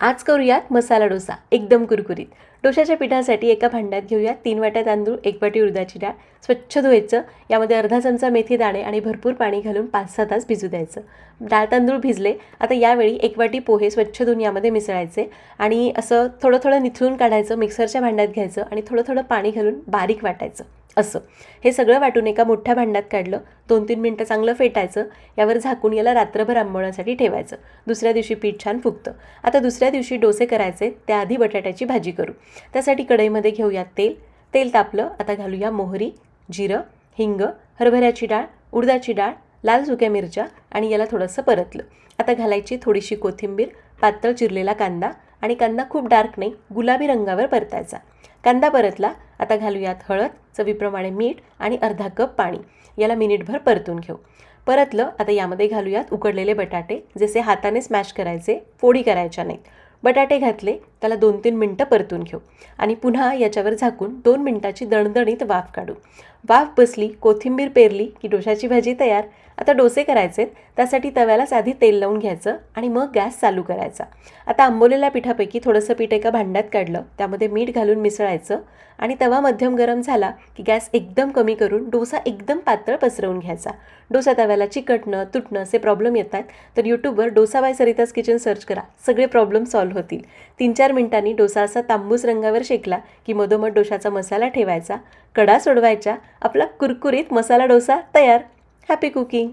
आज करूयात मसाला डोसा एकदम कुरकुरीत. डोशाच्या पिठासाठी एका भांड्यात घेऊयात तीन वाट्या तांदूळ एक वाटी उडदाची डाळ स्वच्छ धुवायचं. यामध्ये अर्धा चमचा मेथी दाणे आणि भरपूर पाणी घालून पाच सहा तास भिजू द्यायचं. डाळ तांदूळ भिजले आता यावेळी एक वाटी पोहे स्वच्छ धुवून यामध्ये मिसळायचे आणि असं थोडं थोडं निथळून काढायचं मिक्सरच्या भांड्यात घ्यायचं आणि थोडं थोडं पाणी घालून बारीक वाटायचं. असं. हे सगळं वाटून एका मोठ्या भांड्यात काढलं. दोन तीन मिनटं चांगलं फेटायचं. यावर झाकून याला रात्रभर आंबवण्यासाठी ठेवायचं. दुसऱ्या दिवशी पीठ छान फुगतं. आता दुसऱ्या दिवशी डोसे करायचे त्याआधी बटाट्याची भाजी करू. त्यासाठी कढईमध्ये घेऊया तेल. तेल तापलं. आता घालूया मोहरी जिरं हिंग हरभऱ्याची डाळ उडदाची डाळ लाल सुक्या मिरच्या आणि याला थोडंसं परतलं. आता घालायची थोडीशी कोथिंबीर पातळ चिरलेला कांदा आणि कांदा खूप डार्क नाही गुलाबी रंगावर परतायचा. कांदा परतला. आता घालूयात हळद चवीप्रमाणे मीठ आणि अर्धा कप पाणी. याला मिनिटभर परतून घेऊ. परतलं आता यामध्ये घालूयात उकडलेले बटाटे. जसे हाताने स्मॅश करायचे फोडी करायच्या नाहीत. बटाटे घातले त्याला दोन तीन मिनटं परतून घेऊ. आणि पुन्हा याच्यावर झाकून दोन मिनटाची दणदणीत वाफ काढू. वाफ बसली कोथिंबीर पेरली की डोशाची भाजी तयार. आता डोसे करायचे त्यासाठी तव्यालाच आधी तेल लावून घ्यायचं आणि मग गॅस चालू करायचा. आता आंबवलेल्या पिठापैकी थोडंसं पीठ एका भांड्यात काढलं. त्यामध्ये मीठ घालून मिसळायचं. आणि तवा मध्यम गरम झाला की गॅस एकदम कमी करून डोसा एकदम पातळ पसरवून घ्यायचा. डोसा तव्याला चिकटणं तुटणं असे प्रॉब्लेम येतात. तर यूट्यूबवर dosa by Sarita's kitchen search करा. सगळे प्रॉब्लेम सॉल्व्ह होतील. तीन चार चार मिनिटांनी डोसा असा तांबूस रंगावर शेकला की मधोमध डोशाचा मसाला ठेवायचा कडा सोडवायच्या आपला कुरकुरीत मसाला डोसा तयार. Happy cooking